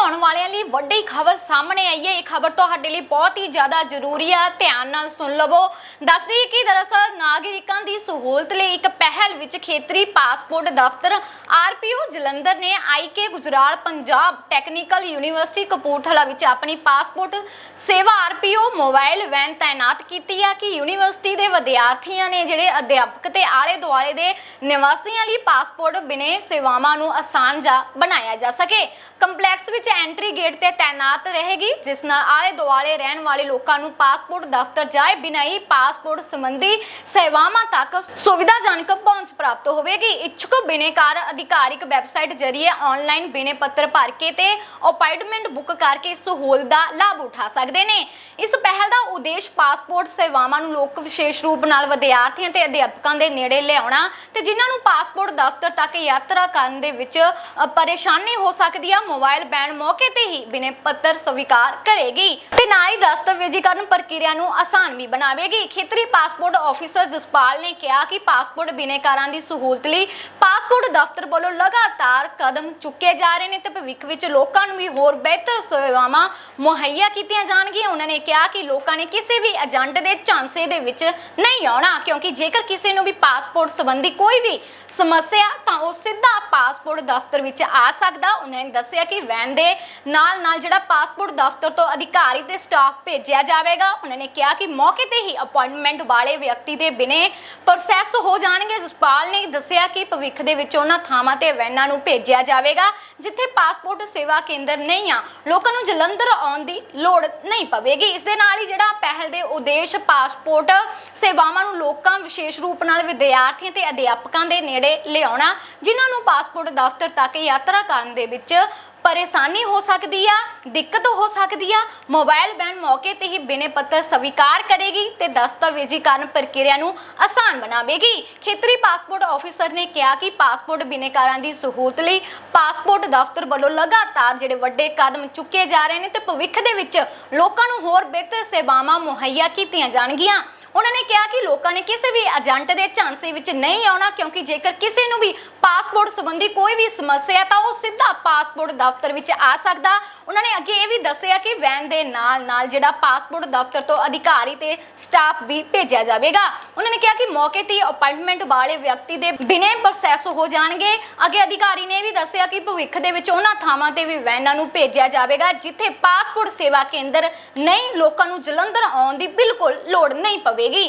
ਆਉਣ ਵਾਲਿਆਂ ਲਈ ਵੱਡੀ ਖਬਰ ਸਾਹਮਣੇ ਆਈ ਹੈ। ਇਹ ਖਬਰ ਤੁਹਾਡੇ ਲਈ ਬਹੁਤ ਹੀ ਜ਼ਿਆਦਾ ਜ਼ਰੂਰੀ ਹੈ ਧਿਆਨ ਨਾਲ ਸੁਣ ਲਵੋ। ਦੱਸਦੀ ਕਿ ਦਰਅਸਲ ਨਾਗਰਿਕਾਂ ਦੀ ਸਹੂਲਤ ਲਈ ਇੱਕ ਪਹਿਲ ਵਿੱਚ ਖੇਤਰੀ ਪਾਸਪੋਰਟ ਦਫ਼ਤਰ ਆਰਪੀਓ ਜਲੰਧਰ ਨੇ I K Gujral Punjab technical university Kapurthala ਵਿੱਚ ਆਪਣੀ ਪਾਸਪੋਰਟ ਸੇਵਾ ਆਰਪੀਓ ਮੋਬਾਈਲ ਵੈਨ ਤਾਇਨਾਤ ਕੀਤੀ ਹੈ ਕਿ ਯੂਨੀਵਰਸਿਟੀ ਦੇ ਵਿਦਿਆਰਥੀਆਂ ਨੇ ਜਿਹੜੇ ਅਧਿਆਪਕ ਤੇ ਆਲੇ ਦੁਆਲੇ ਦੇ ਨਿਵਾਸੀਆਂ ਲਈ ਪਾਸਪੋਰਟ ਬਿਨੇ ਸੇਵਾਵਾਂ ਨੂੰ ਆਸਾਨ ਜਾ ਬਣਾਇਆ ਜਾ ਸਕੇ। ਕੰਪਲੈਕਸ ਵਿੱਚ ਐਂਟਰੀ ਗੇਟ ਤੇ ਤਾਇਨਾਤ ਰਹੇਗੀ, ਜਿਸ ਨਾਲ ਆਲੇ ਦੁਆਲੇ ਰਹਿਣ ਵਾਲੇ ਲੋਕਾਂ ਨੂੰ ਪਾਸਪੋਰਟ ਦਫ਼ਤਰ ਜਾਏ, ਬਿਨਾਂ ਹੀ ਪਾਸਪੋਰਟ ਸੰਬੰਧੀ ਸੇਵਾਵਾਂ ਤੱਕ ਸੁਵਿਧਾਜਨਕ ਪਹੁੰਚ ਪ੍ਰਾਪਤ ਹੋਵੇਗੀ। ਇੱਛੁਕ ਬਿਨੇਕਾਰ ਅਧਿਕਾਰਿਕ ਵੈਬਸਾਈਟ ਜਰੀਏ ਆਨਲਾਈਨ ਬਿਨੇ ਪੱਤਰ ਭਰ ਕੇ ਤੇ ਅਪਾਇੰਟਮੈਂਟ ਬੁੱਕ ਕਰਕੇ ਇਸ ਸਹੂਲਤ ਦਾ ਲਾਭ ਉਠਾ ਸਕਦੇ ਨੇ। ਇਸ ਪਹਿਲ ਦਾ ਉਦੇਸ਼ ਪਾਸਪੋਰਟ ਸੇਵਾਵਾਂ ਨੂੰ ਲੋਕ ਵਿਸ਼ੇਸ਼ ਰੂਪ ਨਾਲ ਵਿਦਿਆਰਥੀਆਂ ਤੇ ਅਧਿਆਪਕਾਂ ਦੇ ਨੇੜੇ ਲਿਆਉਣਾ ਤੇ ਜਿਨ੍ਹਾਂ ਨੂੰ ਪਾਸਪੋਰਟ ਦਫ਼ਤਰ ਤੱਕ ਯਾਤਰਾ ਕਰਨ ਦੇ ਵਿੱਚ ਪਰੇਸ਼ਾਨੀ ਹੋ ਸਕਦੀ ਆ, ਮੋਬਾਈਲ ਬੈਨ ਮੌਕੇ ਤੇ ਹੀ ਬਿਨੇ ਪੱਤਰ ਸਵੀਕਾਰ ਕਰੇਗੀ ਤੇ ਨਾ ਹੀ ਦਸਤਾਵੇਜ਼ੀਕਰਨ ਪ੍ਰਕਿਰਿਆ ਨੂੰ ਆਸਾਨ ਵੀ ਬਣਾਵੇਗੀ। ਖੇਤਰੀ ਪਾਸਪੋਰਟ ਆਫੀਸਰ ਜਸਪਾਲ ਨੇ ਕਿਹਾ ਕਿ ਪਾਸਪੋਰਟ ਬਿਨੇਕਾਰਾਂ ਦੀ ਸਹੂਲਤ ਲਈ ਪਾਸਪੋਰਟ ਦਫ਼ਤਰ ਵੱਲੋਂ ਲਗਾਤਾਰ ਕਦਮ ਚੁੱਕੇ ਜਾ ਰਹੇ ਨੇ ਤੇ ਭਵਿੱਖ ਵਿੱਚ ਲੋਕਾਂ ਨੂੰ ਵੀ ਹੋਰ ਬਿਹਤਰ ਸੇਵਾਵਾਂ ਮੁਹੱਈਆ ਕੀਤੀਆਂ ਜਾਣਗੀਆਂ। ਉਹਨਾਂ ਨੇ ਕਿਹਾ ਕਿ ਲੋਕਾਂ ਨੇ ਕਿਸੇ ਵੀ ਏਜੰਟ ਦੇ ਝਾਂਸੇ ਦੇ ਵਿੱਚ ਨਹੀਂ ਆਉਣਾ, ਕਿਉਂਕਿ ਜੇਕਰ ਕਿਸੇ ਨੂੰ ਵੀ ਪਾਸਪੋਰਟ ਸੰਬੰਧੀ ਕੋਈ ਵੀ ਸਮੱਸਿਆ ਉਹ ਸਿੱਧਾ ਪਾਸਪੋਰਟ ਦਫ਼ਤਰ ਵਿੱਚ ਆ ਸਕਦਾ। ਉਹਨਾਂ ਨੇ ਦੱਸਿਆ ਕਿ ਵੈਨ ਦੇ ਨਾਲ ਨਾਲ ਜਿਹੜਾ ਪਾਸਪੋਰਟ ਦਫ਼ਤਰ ਤੋਂ ਅਧਿਕਾਰੀ ਤੇ ਸਟਾਫ ਭੇਜਿਆ ਜਾਵੇਗਾ। ਉਹਨਾਂ ਨੇ ਕਿਹਾ ਕਿ ਮੌਕੇ ਤੇ ਹੀ ਅਪਾਇੰਟਮੈਂਟ ਵਾਲੇ ਵਿਅਕਤੀ ਦੇ ਬਿਨੇ ਪ੍ਰੋਸੈਸ ਹੋ ਜਾਣਗੇ। ਜਸਪਾਲ ਨੇ ਦੱਸਿਆ ਕਿ ਭਵਿੱਖ ਦੇ ਵਿੱਚ ਉਹਨਾਂ ਥਾਵਾਂ ਤੇ ਵੈਨਾਂ ਨੂੰ ਭੇਜਿਆ ਜਾਵੇਗਾ, ਜਿੱਥੇ ਪਾਸਪੋਰਟ ਸੇਵਾ ਕੇਂਦਰ ਨਹੀਂ ਆ। ਲੋਕਾਂ ਨੂੰ ਜਲੰਧਰ ਆਉਣ ਦੀ ਲੋੜ ਨਹੀਂ ਪਵੇਗੀ। ਇਸ ਦੇ ਨਾਲ ਹੀ ਜਿਹੜਾ ਪਹਿਲ ਦੇ ਉਦੇਸ਼ ਪਾਸਪੋਰਟ ਸੇਵਾਵਾਂ ਨੂੰ ਲੋਕਾਂ ਵਿਸ਼ੇਸ਼ ਰੂਪ ਨਾਲ ਵਿਦਿਆਰਥੀਆਂ ਤੇ ਅਧਿਆਪਕਾਂ ਦੇ ਨੇੜੇ ਲਿਆਉਣਾ ਜਿਨ੍ਹਾਂ ਨੂੰ ਪਾਸਪੋਰਟ ਦਫ਼ਤਰ ਤੱਕ ਯਾਤਰਾ ਕਰਨ ਦੇ ਵਿੱਚ ਪਰੇਸ਼ਾਨੀ ਹੋ ਸਕਦੀ ਆ, ਦਿੱਕਤ ਹੋ ਸਕਦੀ ਆ, ਮੋਬਾਈਲ ਬੈਨ ਮੌਕੇ ਤੇ ਹੀ ਬਿਨੇ ਪੱਤਰ ਸਵੀਕਾਰ ਕਰੇਗੀ ਤੇ ਦਸਤਾਵੇਜ਼ੀਕਰਨ ਪ੍ਰਕਿਰਿਆ ਨੂੰ ਆਸਾਨ ਬਣਾਵੇਗੀ। ਖੇਤਰੀ ਪਾਸਪੋਰਟ ਆਫੀਸਰ ਨੇ ਕਿਹਾ ਕਿ ਪਾਸਪੋਰਟ ਬਿਨੇਕਾਰਾਂ ਦੀ ਸਹੂਲਤ ਲਈ ਪਾਸਪੋਰਟ ਦਫ਼ਤਰ ਵੱਲੋਂ ਲਗਾਤਾਰ ਜਿਹੜੇ ਵੱਡੇ ਕਦਮ ਚੁੱਕੇ ਜਾ ਰਹੇ ਨੇ ਤੇ ਭਵਿੱਖ ਦੇ ਵਿੱਚ ਲੋਕਾਂ ਨੂੰ ਹੋਰ ਬਿਹਤਰ ਸੇਵਾਵਾਂ ਮੁਹੱਈਆ ਕੀਤੀਆਂ ਜਾਣਗੀਆਂ। ਉਹਨਾਂ ਨੇ ਕਿਹਾ ਕਿ ਲੋਕਾਂ ਨੇ ਕਿਸੇ ਵੀ ਏਜੰਟ ਦੇ ਝਾਂਸੇ ਵਿੱਚ ਨਹੀਂ ਆਉਣਾ, ਕਿਉਂਕਿ ਜੇਕਰ ਕਿਸੇ ਨੂੰ ਵੀ ਪਾਸਪੋਰਟ ਸੰਬੰਧੀ ਕੋਈ ਵੀ ਸਮੱਸਿਆ ਤਾਂ ਉਹ ਸਿੱਧਾ ਪਾਸਪੋਰਟ ਦਫ਼ਤਰ ਵਿੱਚ ਆ ਸਕਦਾ। ਉਹਨਾਂ ਨੇ ਅੱਗੇ ਇਹ ਵੀ ਦੱਸਿਆ ਕਿ ਵੈਨ ਦੇ ਨਾਲ ਨਾਲ ਜਿਹੜਾ ਪਾਸਪੋਰਟ ਦਫ਼ਤਰ ਤੋਂ ਅਧਿਕਾਰੀ ਤੇ ਸਟਾਫ ਵੀ ਭੇਜਿਆ ਜਾਵੇਗਾ। ਉਹਨਾਂ ਨੇ ਕਿਹਾ ਕਿ ਮੌਕੇ ਤੇ ਅਪਾਇੰਟਮੈਂਟ ਵਾਲੇ ਵਿਅਕਤੀ ਦੇ ਬਿਨੇ ਪ੍ਰੋਸੈਸ ਹੋ ਜਾਣਗੇ। ਅੱਗੇ ਅਧਿਕਾਰੀ ਨੇ ਇਹ ਵੀ ਦੱਸਿਆ ਕਿ ਭਵਿੱਖ ਦੇ ਵਿੱਚ ਉਹਨਾਂ ਥਾਵਾਂ ਤੇ ਵੀ ਵੈਨਾਂ ਨੂੰ ਭੇਜਿਆ ਜਾਵੇਗਾ, ਜਿੱਥੇ ਪਾਸਪੋਰਟ ਸੇਵਾ ਕੇਂਦਰ ਨਹੀਂ, ਲੋਕਾਂ ਨੂੰ ਜਲੰਧਰ ਆਉਣ ਦੀ ਬਿਲਕੁਲ ਲੋੜ ਨਹੀਂ ਪਵੇ ਪਵੇਗੀ